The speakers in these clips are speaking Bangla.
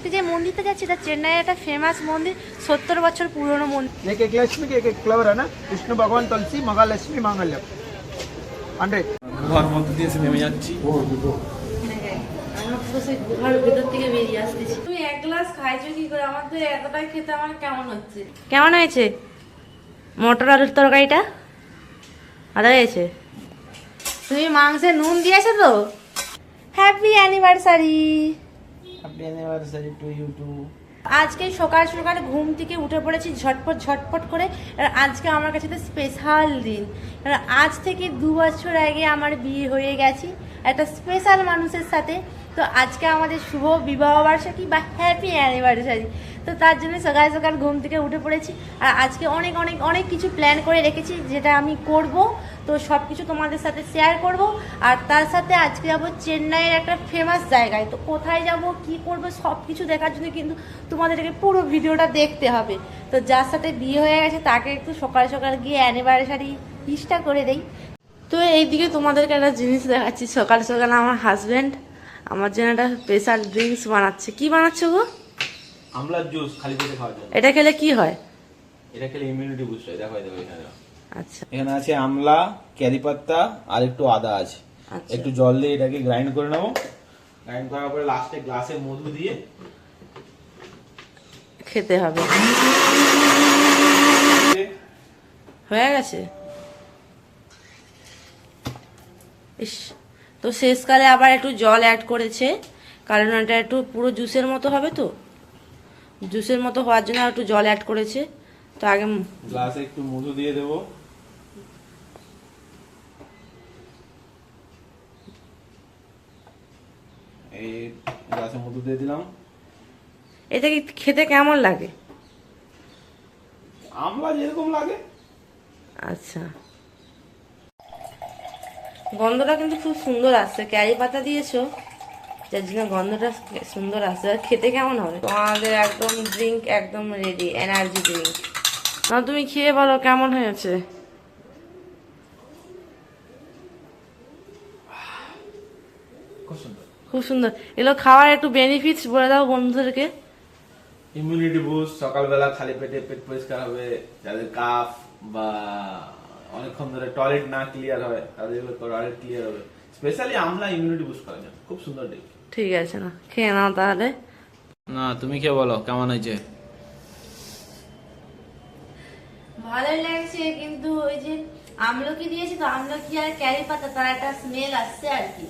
আজকে যে মন্দিরটা যাচ্ছি এটা চেন্নাইয়ের একটা ফেমাস মন্দির সত্তর বছর পুরনো মন্দির। এক এক লক্ষ্মী এক এক ফ্লেভার না? কৃষ্ণ ভগবান তুলসী মহালক্ষ্মী মাঙ্গল্য। হান্ড্রেড হ্যাঁ, গুহার মধ্যে দিয়ে নেমে যাচ্ছি। কেমন হয়েছে? মটর আলুর তরকারিটা? আদা হয়েছে? তুমি মাংসে নুন দিয়েছ তো? হ্যাপি অ্যানিভার্সারি আজকে সকাল সকাল ঘুম থেকে উঠে পড়েছি, ঝটপট ঝটপট করে। আজকে আমার কাছে তো স্পেশাল দিন। আজ থেকে দু বছর আগে আমার বিয়ে হয়ে গেছি। একটা স্পেশাল মানুষের সাথে। তো আজকে আমাদের শুভ বিবাহ বার্ষিকী বা হ্যাপি অ্যানিভার্সারি তো তার জন্য সকাল সকাল ঘুম থেকে উঠে পড়েছি। আর আজকে অনেক অনেক অনেক কিছু প্ল্যান করে রেখেছি, যেটা আমি করব। তো সব কিছু তোমাদের সাথে শেয়ার করব। আর তার সাথে আজকে যাব চেন্নাইয়ের একটা ফেমাস জায়গায়। তো কোথায় যাব, কি করব সব কিছু দেখার জন্য কিন্তু তোমাদেরকে পুরো ভিডিওটা দেখতে হবে। তো যার সাথে বিয়ে হয়ে গেছে, তাকে একটু সকাল সকাল গিয়ে অ্যানিভার্সারি ইস্টা করে দেই। তো এইদিকে তোমাদেরকে একটা জিনিস দেখাচ্ছি। সকাল সকাল আমার হাজব্যান্ড আমার জন্য একটা স্পেশাল ড্রিঙ্কস বানাচ্ছে। কি বানাচ্ছে গো? আমলার জুস খালি পেটে খাওয়া যায়। এটা খেলে কি হয়? এটা খেলে ইমিউনিটি বুস্ট হয় দেখো দেখো এখানে। আচ্ছা। এখানে আছে আমলা ক্যারি পাত্তা আর একটু আদা আছে। আচ্ছা। একটু জল দিয়ে এটাকে গ্রাইন্ড করে নেব। গ্রাইন্ড করার পরে লাস্টে গ্লাসে মধু দিয়ে খেতে হবে। হয়ে গেছে? ইস তো শেষকালে আবার একটু জল অ্যাড করেছে কারণ এটা একটু পুরো জুসের মতো হবে তো। জুসের মতো হওয়ার জন্য একটু জল অ্যাড করেছে। তো আগে গ্লাসে একটু মধু দিয়ে দেবো। এই গ্লাসে মধু দিয়ে দিলাম। এটা কি খেতে কেমন লাগে? আমলা যেরকম লাগে। আচ্ছা। গন্ধটা কিন্তু খুব সুন্দর আসছে। ক্যারি পাতা দিয়েছ যার জন্য গন্ধটা সুন্দর আসছে। আর খেতে কেমন হবে? আমাদের একদম ড্রিঙ্ক একদম রেডি এনার্জি ড্রিঙ্ক না তুমি খেয়ে বলো কেমন হয়েছে? খুব সুন্দর। খুব সুন্দর। এগুলো খাওয়ার একটু বেনিফিটস বলে দাও বন্ধুদেরকে। ইমিউনিটি বুস্ট সকালবেলা খালি পেটে পেট পরিষ্কার হবে যাদের কাফ বা অনেকক্ষণ ধরে টয়লেট না ক্লিয়ার হয় তাদের টয়লেট ক্লিয়ার হবে। স্পেশালি আমলা ইমিউনিটি বুস্ট করার জন্য। খুব সুন্দর ড্রিঙ্ক ঠিক আছে না খেয়ে নাও তাহলে। না তুমি কে বলো কেমন হয়েছে? ভালোই লাগছে কিন্তু ওই যে আমলকি দিয়েছি তো আমলকি আর ক্যারি পাতা তার একটা স্মেল আসছে আর কি।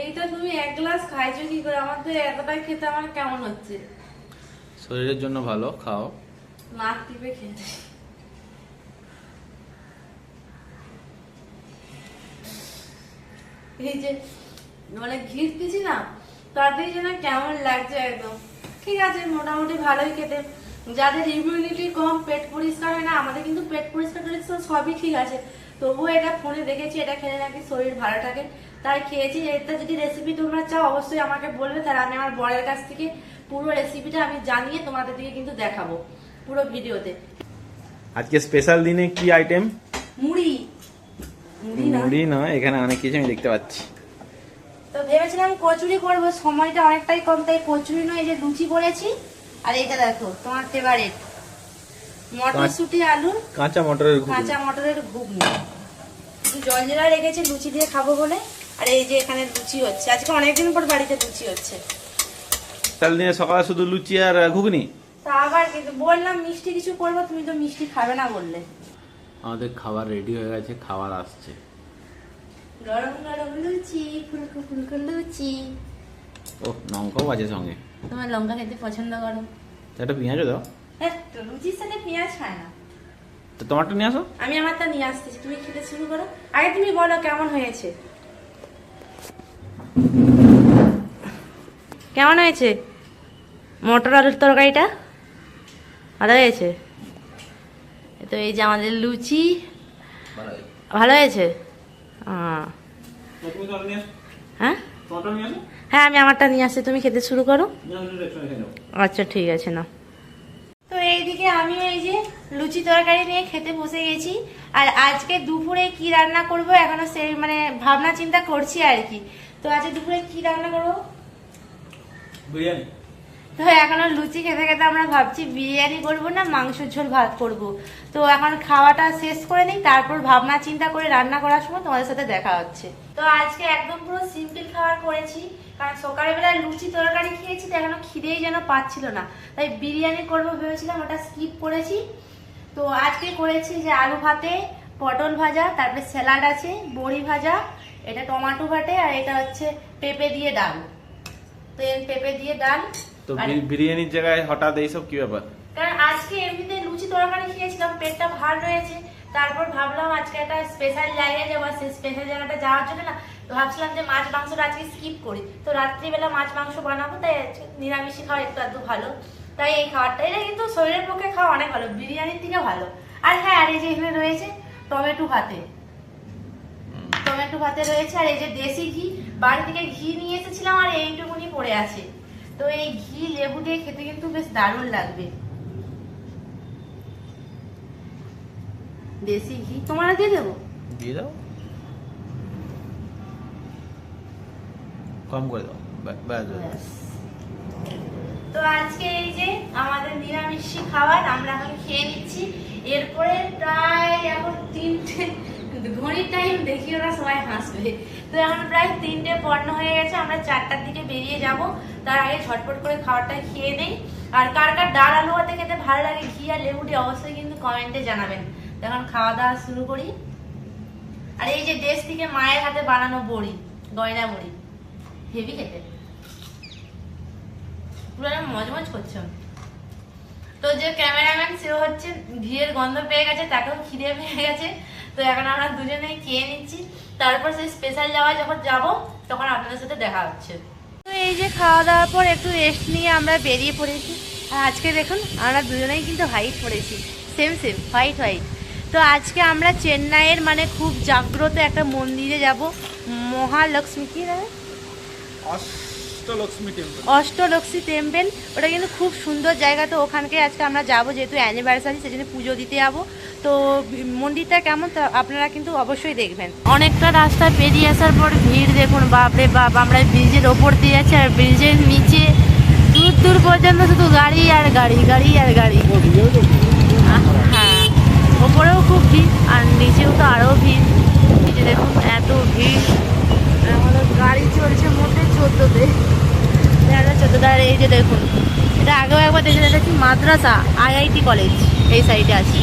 এইটা তুমি এক গ্লাস খাইছো কি করে? আমার তো এতটাই খেতে আমার কেমন হচ্ছে? শরীরের জন্য ভালো, খাও। নাক টিপে খেতে এই যে মানে ঘিরতেছি না, তাতেই যেন কেমন লাগছে একদম। ঠিক আছে, মোটামুটি ভালোই খেতে। যাদের ইমিউনিটি কম, পেট পরিষ্কার হয় না, আমাদের কিন্তু পেট পরিষ্কার টরিষ্কার সবই ঠিক আছে। তবুও এটা ফোনে দেখেছি এটা খেলে নাকি শরীর ভালো থাকে। তাই খেয়েছি। এটা যদি রেসিপি তোমরা চাও অবশ্যই আমাকে বলবে। তাহলে আমি আমার বরের কাছ থেকে পুরো রেসিপিটা আমি জানিয়ে তোমাদের দিকে কিন্তু দেখাবো পুরো ভিডিওতে। আজকে স্পেশাল দিনে কি আইটেম মুড়ি। মুড়ি না? এখানে অনেক কিছু আমি দেখতে পাচ্ছি। তো ভেবেছিলাম কচুরি করব সময়টা অনেকটাই কম তাই কচুরি নয় এই যে লুচি করেছি। আর এটা দেখো তোমার ফেভারিট মটরশুটি আলু কাঁচা মটরের কাঁচা মটরের ঘুগনি। একটু জল জিরা রেখেছি লুচি দিয়ে খাব বলে। আর এই যে এখানে লুচি হচ্ছে। আজকে অনেকদিন পর বাড়িতে লুচি হচ্ছে। স্পেশাল দিনে সকালে শুধু লুচি আর ঘুগনি? তা আবার কিন্তু বললাম মিষ্টি কিছু করব তুমি তো মিষ্টি খাবে না বললে। আমাদের খাবার রেডি হয়ে গেছে খাবার আসছে। গরম গরম লুচি ফুলকো ফুলকো লুচি। ও লঙ্কাও আছে সঙ্গে। তোমার লঙ্কা খেতে পছন্দ করো। একটা পেঁয়াজও দাও। হ্যাঁ তো লুচির সাথে পেঁয়াজ খায় না। তো তোমারটা নিয়ে আসো। আমি আমারটা নিয়ে আসতেছি তুমি খেতে শুরু করো। আগে তুমি বলো কেমন হয়েছে? কেমন হয়েছে? মটর আলুর তরকারিটা? ভালো হয়েছে? তো এই যে আমাদের লুচি। ভালো হয়েছে। হ্যাঁ? হ্যাঁ আমি আমারটা নিয়ে আসছি তুমি খেতে শুরু করো। আচ্ছা ঠিক আছে না তো এইদিকে আমি এই যে লুচি তরকারি নিয়ে খেতে বসে গেছি। আর আজকে দুপুরে কি রান্না করব এখনও সেই মানে ভাবনা চিন্তা করছি আর কি। তো আজকে দুপুরে কি রান্না করব? বিরিয়ানি। তো এখনও লুচি খেতে খেতে আমরা ভাবছি বিরিয়ানি করব না মাংসের ঝোল ভাত করব। তো এখন খাওয়াটা শেষ করে নিই তারপর ভাবনা চিন্তা করে রান্না করার সময় তোমাদের সাথে দেখা হচ্ছে। তো আজকে একদম পুরো সিম্পল খাবার করেছি। কারণ সকালবেলা লুচি তরকারি খেয়েছি তো এখনও খিদেই যেন পাচ্ছিল না। তাই বিরিয়ানি করব ভেবেছিলাম ওটা স্কিপ করেছি। তো আজকে করেছি যে আলু ভাতে পটল ভাজা তারপরে স্যালাড আছে বড়ি ভাজা এটা টমাটো ভাটে আর এটা হচ্ছে পেঁপে দিয়ে ডাল। তো এই পেঁপে দিয়ে ডাল। তো বিরিয়ানির জায়গায় হঠাৎ এইসব কি ব্যাপার? কারণ আজকে এমনিতে লুচি তরকারি খেয়েছিলাম পেটটা ভার রয়েছে। তারপর ভাবলাম আজকে একটা স্পেশাল জায়গায় যাব সেই স্পেশাল জায়গাটা যাওয়ার জন্য না ভাবছিলাম যে মাছ মাংসটা আজকে স্কিপ করি। তো রাত্রিবেলা মাছ মাংস বানাবো, তাই নিরামিষই খাওয়া একটু আধটু ভালো। তাই এই খাবারটা এটা কিন্তু শরীরের পক্ষে খাওয়া অনেক ভালো, বিরিয়ানির থেকে ভালো। আর হ্যাঁ আর এই যে এখানে রয়েছে টমেটো ভাতে। টমেটো ভাতে রয়েছে, আর এই যে দেশি ঘি, বাড়ি থেকে ঘি নিয়ে এসেছিলাম আর এইটুকুনি পড়ে আছে। তো এই ঘি, লেবু দিয়ে খেতে কিন্তু বেশ দারুণ লাগবে। দেশি ঘি। তোমার দিয়ে দেবো? দিয়ে দাও। কম করে দাও। ব্যাস। তো আজকে এই যে আমাদের নিরামিষি খাবার আমরা এখন খেয়ে নিচ্ছি। এরপরে প্রায় এখন তিনটে ঘড়ির টাইম দেখি ওরা সবাই হাসবে। তো এখন প্রায় তিনটে পণ্য হয়ে গেছে আমরা চারটার দিকে বেরিয়ে যাব। তার আগে ঝটপট করে খাবারটা খেয়ে নেই। আর কার কার ডাল আলু ভাতে খেতে ভালো লাগে ঘি আর লেবু দিয়ে অবশ্যই কিন্তু কমেন্টে জানাবেন। এখন খাওয়া দাওয়া শুরু করি। আর এই যে দেশ থেকে মায়ের হাতে বানানো বড়ি, গয়না বড়ি, হেভি খেতে। পুরো মজমজ করছ তো যে ক্যামেরাম্যান সে হচ্ছে ঘিয়ের গন্ধ পেয়ে গেছে, তাকেও খিদে পেয়ে গেছে। তো এখন আমরা দুজনেই খেয়ে নিচ্ছি। তারপর সেই স্পেশাল যাওয়া যখন যাব, তখন আপনাদের সাথে দেখা হচ্ছে। তো এই যে খাওয়া দাওয়ার পর একটু রেস্ট নিয়ে আমরা বেরিয়ে পড়েছি। আর আজকে দেখুন, আমরা দুজনেই কিন্তু হোয়াইট পড়েছি। সেম সেম হোয়াইট হোয়াইট তো আজকে আমরা চেন্নাইয়ের মানে খুব জাগ্রত একটা মন্দিরে যাব। মহালক্ষ্মী কি না অষ্টলক্ষ্মী টেম্পেল ওটা কিন্তু খুব সুন্দর জায়গা তো ওখানকে আজকে আমরা যাব যেহেতু অ্যানিভার্সারি সেজন্য পুজো দিতে যাব। তো মন্দিরটা কেমন? তা আপনারা কিন্তু অবশ্যই দেখবেন। অনেকটা রাস্তা পেরিয়ে আসার পর ভিড় দেখুন বাপরে বাপ আমরা ব্রিজের ওপর দিয়ে যাচ্ছি আর ব্রিজের নিচে দূর দূর পর্যন্ত শুধু গাড়ি আর গাড়ি গাড়ি আর গাড়ি। ওপরেও খুব ভিড়, আর নিচেও তো আরও ভিড়। যে দেখুন, এত ভিড়। আমাদের গাড়ি চলছে মোটে চোদ্দোতে। তেরো চোদ্দোতে। এই যে দেখুন, এটা আগেও একবার দেখে এটা কি মাদ্রাসা আইআইটি কলেজ। এই সাইডে আছে।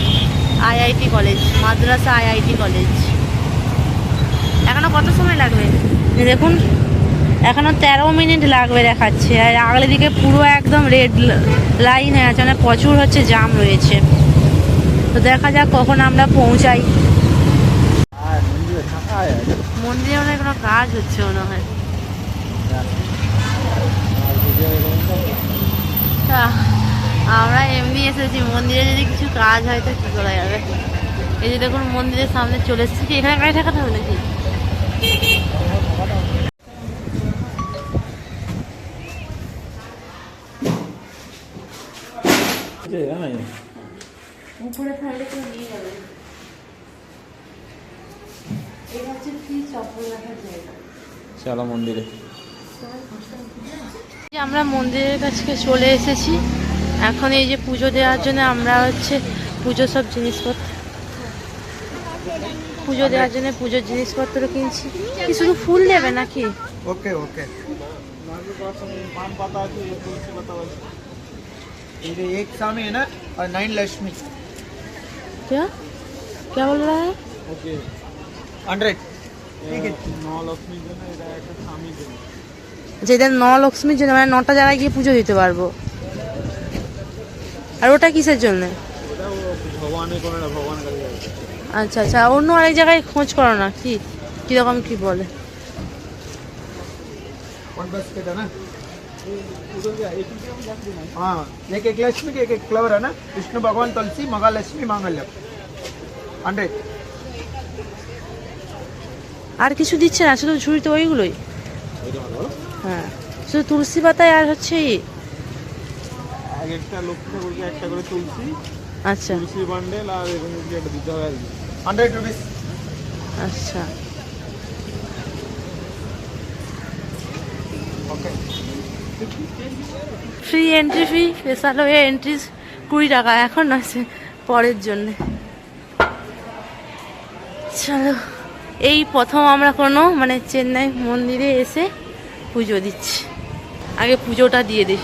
আইআইটি কলেজ, মাদ্রাসা আইআইটি কলেজ। এখনও কত সময় লাগবে? দেখুন এখনও তেরো মিনিট লাগবে দেখাচ্ছে। আর আগলে দিকে পুরো একদম রেড লাইন হয়ে আছে মানে প্রচুর হচ্ছে জাম রয়েছে। তো দেখা যাক কখন আমরা পৌঁছাই। মন্দিরে থাকা মনে হয় কোনো কাজ হচ্ছে মনে হয়। তা, আমরা এমনি এসেছি, মন্দিরে যদি কিছু কাজ হয় তো কী করা যাবে? এই যে দেখুন মন্দিরের সামনে চলে এসেছি, কি এখানে গাড়ি ঠাকাতে হবে নাকি? উপরে থাকলে কেউ নিয়ে যাবে এটা হচ্ছে ফ্রি চপ্পল রাখার জায়গা চলো মন্দিরে এই আমরা মন্দিরের কাছে চলে এসেছি এখন এই যে পুজো দেওয়ার জন্য আমরা হচ্ছে পুজো সব জিনিসপত্র পুজো দেওয়ার জন্য পুজোর জিনিসপত্র কিনছি কি শুধু ফুল নেবে নাকি ओके ओके ये एक स्वामी है ना और नाइन लक्ष्मी क्या क्या बोल रहा है ओके हंड्रेड ठीक है যেটা ন লক্ষ্মীর জন্য মানে নটা জায়গায় গিয়ে পুজো দিতে পারবো আর ওটা কিসের জন্য ভগবানের কোনো না ভগবান কাছে যাবে আচ্ছা আচ্ছা অন্য আরেক জায়গায় খোঁজ করো না কি কিরকম কি বলে वन बस के था ना हाँ एक एक लक्ष्मी के एक एक फ्लावर है ना विष्णु भगवान तुलसी महालक्ष्मी मांगल्य हंड्रेड আর কিছু দিচ্ছে না শুধু ঝুড়িতে ওইগুলোই হ্যাঁ শুধু তুলসী পাতায় আর হচ্ছে ই এক একটা লক্ষ্মী ঠাকুরকে একটা করে তুলসী আচ্ছা তুলসী বান্ডেল আর এরকম কিছু একটা দিতে হবে আর কি হান্ড্রেড রুপিস আচ্ছা ওকে free entry fee special হয়ে এন্ট্রি কুড়ি টাকা, এখন আছে পরের জন্য। চলো, এই প্রথম আমরা কোনো মানে চেন্নাই মন্দিরে এসে পুজো দিচ্ছি। আগে পুজোটা দিয়ে দিই।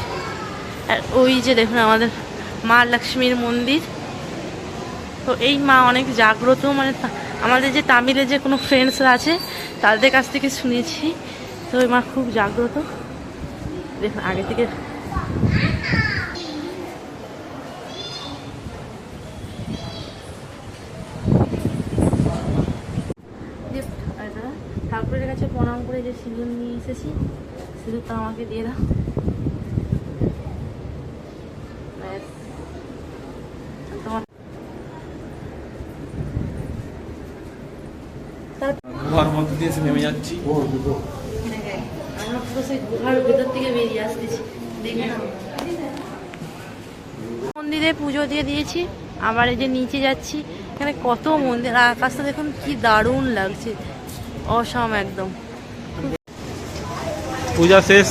আর ওই যে দেখুন আমাদের মা লক্ষ্মীর মন্দির। তো এই মা অনেক জাগ্রত মানে আমাদের যে তামিলে যে কোনো ফ্রেন্ডসরা আছে, তাদের কাছ থেকে শুনেছি। তো ওই মা খুব জাগ্রত। দেখুন আগে থেকে ঠাকুরের কাছে প্রণাম করে যে সিঁদুর নিয়ে এসেছি সিঁদুরটা আমাকে দিয়ে দাও। ব্যাস। তোমার গুহার মধ্যে দিয়ে নেমে যাচ্ছি। আমরা সেই গুহার ভেতর থেকে বেরিয়ে আসতেছি। দেখে মন্দিরে পুজো দিয়ে দিয়েছি। আবার এই যে নিচে যাচ্ছি। এখানে কত মন্দির আকাশটা দেখুন কি দারুণ লাগছে। অসম একদম। পূজা শেষ।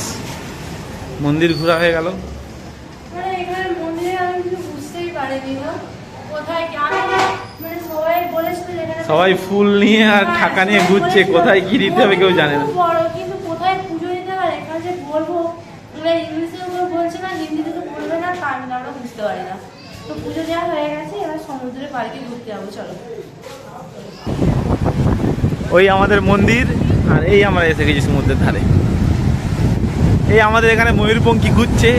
মন্দির ঘোরা হয়ে গেল। মানে এখানে মন্দিরে আমি কিছু বুঝতেই পারিনি গো। কোথায় কি আমি মানে সবাই বলেছিল যে এখানে সবাই ফুল নিয়ে আর ঠাকা নিয়ে ঘুরছে। কোথায় কি দিতে হবে কেউ জানে না খুব বড় কিন্তু কোথায় পুজো দিতে হয় ইংলিশে ওগুলো বলছে না, হিন্দিতে তো বলবে না আমরা বুঝতে পারি না। তো পুজো দেওয়া হয়ে গেছে, এবার ঘুরতে যাব, চলো। ওই আমাদের মন্দির, আর এই আমরা এসে গেছি সমুদ্রের ধারে। এই আমাদের এখানে ময়ূরপঙ্খী ঘুরছে।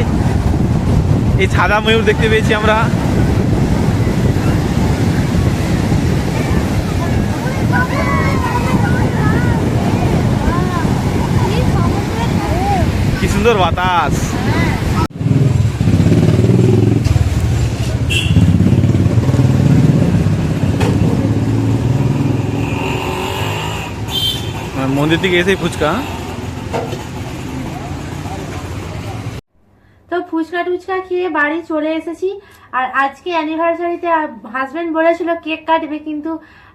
এই সাদা ময়ূর দেখতে পেয়েছি আমরা কি সুন্দর বাতাস। মন্দির থেকে এসেই ফুচকা তো ফুচকা টুচকা খেয়ে বাড়ি চলে এসেছি। আর আজকে অ্যানিভার্সারিতে হাজব্যান্ড বলেছিল কেক কাটবে, কিন্তু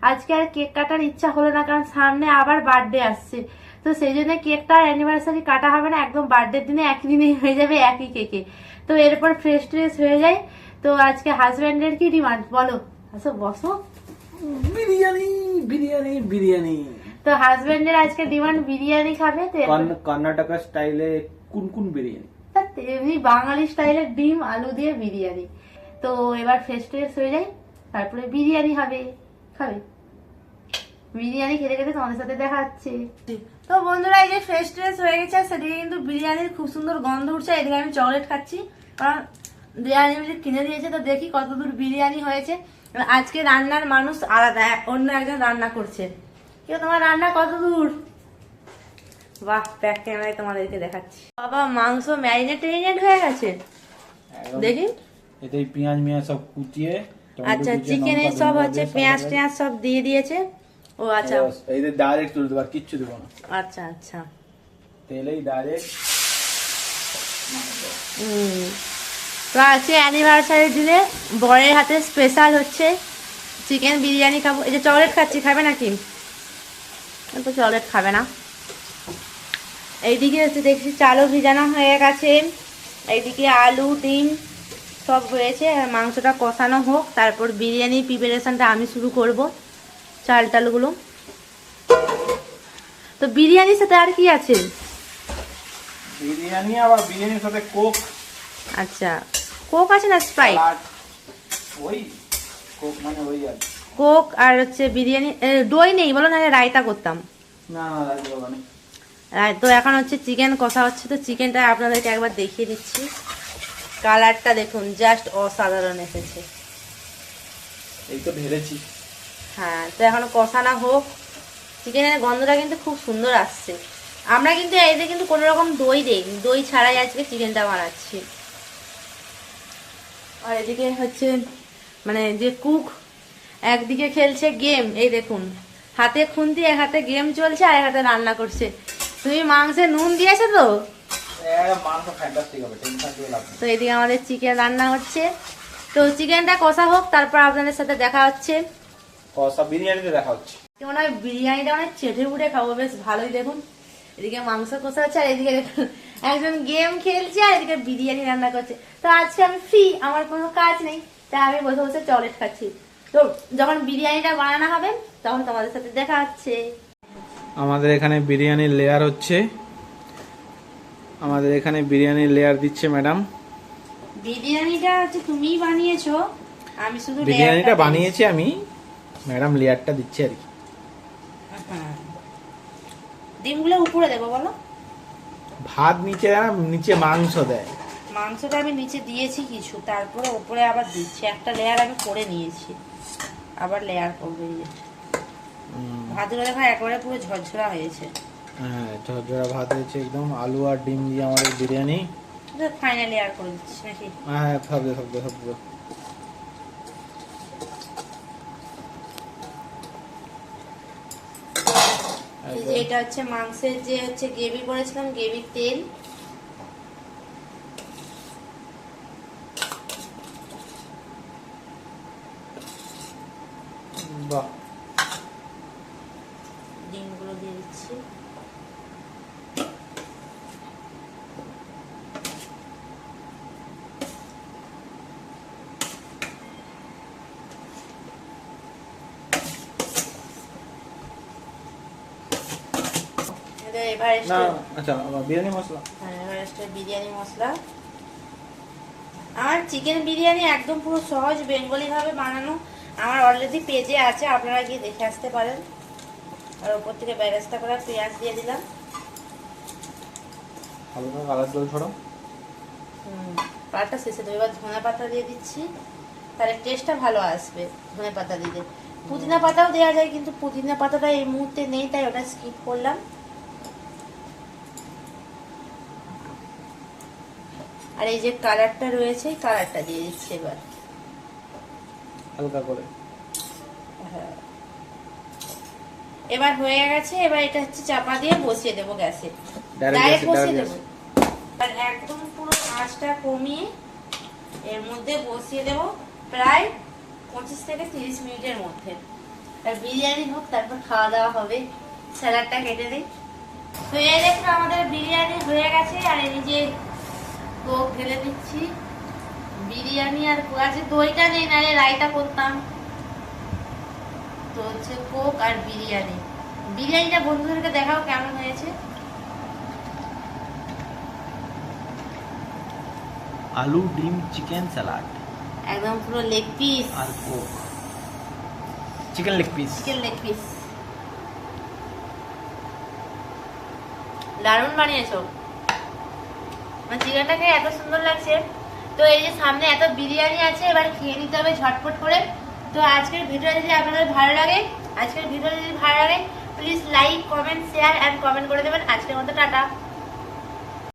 আজকে আর কেক কাটার ইচ্ছা হলো না, কারণ সামনে আবার বার্থডে আসছে। তো সেই জন্য কেকটা অ্যানিভার্সারি কাটা হবে না একদম বার্থডের দিনে একই দিনেই হয়ে যাবে একই কেকে। তো এরপর ফ্রেশ ট্রেশ হয়ে যায় তো আজকে হাজব্যান্ডের কি ডিমান্ড বলো। আসো বসো। বিরিয়ানি বিরিয়ানি বিরিয়ানি। তো হাজব্যান্ডের আজকে ডিমান্ড বিরিয়ানি খাবে তো কর্ণাটকা স্টাইলে কোন কোন বিরিয়ানি? এমনি বাঙালি স্টাইলের ডিম আলু দিয়ে বিরিয়ানি। তো এবার ফ্রেশ ট্রেশ হয়ে যায় তারপরে বিরিয়ানি হবে। খাবে। বিরিয়ানি খেতে খেতে তোমাদের সাথে দেখা হচ্ছে। তো বন্ধুরা এই যে ফ্রেশ ট্রেশ হয়ে গেছে আর সেদিকে কিন্তু বিরিয়ানির খুব সুন্দর গন্ধ উঠছে। এদিকে আমি চকলেট খাচ্ছি কারণ বিরিয়ানি কিনে দিয়েছে তো দেখি কত দূর বিরিয়ানি হয়েছে। আজকে রান্নার মানুষ আলাদা অন্য একজন রান্না করছে। কেউ তোমার রান্না কত দূর? বাহ ব্যাক ক্যামেরায় তোমাদেরকে দেখাচ্ছি। বাবা মাংস ম্যারিনেট ট্যারিনেট হয়ে গেছে? দেখি। এতে পেঁয়াজ মিয়াজ সব কুচিয়ে আচ্ছা চিকেনে সব হচ্ছে পেঁয়াজ টেঁয়াজ সব দিয়ে দিয়েছে। ও আচ্ছা। এই যে ডাইরেক্ট তুলে দেবো আর কিচ্ছু দেবো না। আচ্ছা আচ্ছা। তেলেই ডাইরেক্ট হুম। তো আজকে অ্যানিভার্সারির দিনে বরের হাতে স্পেশাল হচ্ছে চিকেন বিরিয়ানি খাব। এই যে চকলেট খাচ্ছি খাবে নাকি? তো চকলেট খাবে না। এইদিকে হচ্ছে দেখছি চালও ভিজানো হয়ে গেছে। এইদিকে আলু ডিম সব হয়েছে। আর মাংসটা কষানো হোক তারপর বিরিয়ানি প্রিপারেশনটা আমি শুরু করব। চাল টালগুলো তো বিরিয়ানির সাথে আর কি আছে? বিরিয়ানি আবার বিরিয়ানির সাথে কোক। আচ্ছা কোক আছে না স্প্রাইট? ওই কোক মানে ওই আর কোক আর হচ্ছে বিরিয়ানি দই নেই বলো না রায়তা করতাম। না না তো এখন হচ্ছে চিকেন কষা হচ্ছে তো চিকেনটা আপনাদেরকে একবার দেখিয়ে দিচ্ছি। কালারটা দেখুন জাস্ট অসাধারণ এসেছে। এই তো ঢেলেছি। হ্যাঁ তো এখন কষানো হোক। চিকেনের গন্ধটা কিন্তু খুব সুন্দর আসছে। আমরা কিন্তু এতে কিন্তু কোনো রকম দই দেই দই ছাড়াই আজকে চিকেনটা বানাচ্ছি। আর এদিকে হচ্ছে মানে যে কুক একদিকে খেলছে গেম। এই দেখুন হাতে খুন্তি এক হাতে গেম চলছে আর এক হাতে রান্না করছে। তুমি মাংসে নুন দিয়েছ তো? নেই। তো এদিকে আমাদের চিকেন রান্না হচ্ছে। তো চিকেনটা কষা হোক তারপর আপনাদের সাথে দেখা হচ্ছে। কষা বিরিয়ানিতে দেখা হচ্ছে। কেমন হয় বিরিয়ানিটা অনেক চেটে বুটে খাব বেশ ভালোই দেখুন। এদিকে মাংস কষা হচ্ছে আর এদিকে একজন গেম খেলছে আর এদিকে বিরিয়ানি রান্না করছে। তো আজকে আমি ফ্রি আমার কোনো কাজ নেই তাই আমি বসে বসে চকলেট খাচ্ছি। তো যখন বিরিয়ানিটা বানানো হবে তখন তোমাদের সাথে দেখা হচ্ছে। আমাদের এখানে বিরিয়ানির লেয়ার হচ্ছে। আমাদের এখানে বিরিয়ানির লেয়ার দিচ্ছে ম্যাডাম বিরিয়ানিটা হচ্ছে তুমিই বানিয়েছো আমি শুধু বিরিয়ানিটা বানিয়েছি আমি। ম্যাডাম লেয়ারটা দিচ্ছে আর কি। হ্যাঁ। ডিমগুলো উপরে দেবো বলো। ভাত নিচে দেয় না নিচে মাংস দেয়। মাংসটা আমি নিচে দিয়েছি কিছু তারপরে উপরে আবার দিচ্ছি। একটা লেয়ার আমি করে নিয়েছি। আবার লেয়ার করবে। ভাতগুলো দেখো একবারে পুরো ঝরঝরা হয়েছে। হ্যাঁ ঝরঝরা ভাত হয়েছে একদম। আলু আর ডিম দিয়ে আমাদের বিরিয়ানি। ফাইনাল লেয়ার করে দিচ্ছি নাকি? হ্যাঁ সব দে সব দে সব দে। যে এটা হচ্ছে মাংসের যে হচ্ছে গ্রেভি করেছিলাম গ্রেভির তেল। বাহ ডিমগুলো দিয়ে দিচ্ছি এটা এভারেস্ট না আচ্ছা আবার বিরিয়ানি মশলা? হ্যাঁ এভারেস্টের বিরিয়ানি মশলা। আমার চিকেন বিরিয়ানি একদম পুরো সহজ বেঙ্গলি ভাবে বানানো। আমার অলরেডি পেজে আছে আপনারা গিয়ে দেখে আসতে পারেন। আর ওপর থেকে ব্যারেস্তা করা পেঁয়াজ দিয়ে দিলাম। হালকা কালার জল ছড়ো পাটা শেষে দেবো। এবার ধনে পাতা দিয়ে দিচ্ছি। তাহলে টেস্টটা ভালো আসবে ধনে পাতা দিলে। পুদিনা পাতাও দেওয়া যায় কিন্তু পুদিনা পাতাটা এই মুহূর্তে নেই তাই ওটা স্কিপ করলাম। আর এই যে কালারটা রয়েছে কালারটা দিয়ে দিচ্ছি এবার। হালকা করে। হ্যাঁ। এবার হয়ে গেছে এবার এটা হচ্ছে চাপা দিয়ে বসিয়ে দেবো গ্যাসে। ডাইরেক্ট বসিয়ে দেবো। আর একদম পুরো আঁচটা কমিয়ে এর মধ্যে বসিয়ে দেবো প্রায় পঁচিশ থেকে তিরিশ মিনিটের মধ্যে। আর বিরিয়ানি হোক তারপর খাওয়া দাওয়া হবে। স্যালাডটা কেটে দিই। তো এই দেখুন আমাদের বিরিয়ানি হয়ে গেছে। আর এই যে কোক ঢেলে দিচ্ছি। বিরিয়ানি আর আছে দইটা নেই নাহলে রাইতা করতাম। তো হচ্ছে কোক আর বিরিয়ানি। বিরিয়ানিটা বন্ধুদেরকে দেখাও কেমন হয়েছে। আলু ডিম চিকেন স্যালাড। একদম পুরো লেগ পিস আর Coke. Chicken leg piece chicken leg piece দারুণ বানিয়েছো। মানে চিকেনটা খেয়ে এত সুন্দর লাগছে। তো এই যে সামনে এত বিরিয়ানি আছে, এবার খেয়ে নিতে হবে ঝটপট করে। তো আজকের ভিডিও যদি আপনাদের ভালো লাগে, আজকের ভিডিও যদি ভালো লাগে please like comment share and comment করে দেবেন। আজকের মতো টাটা।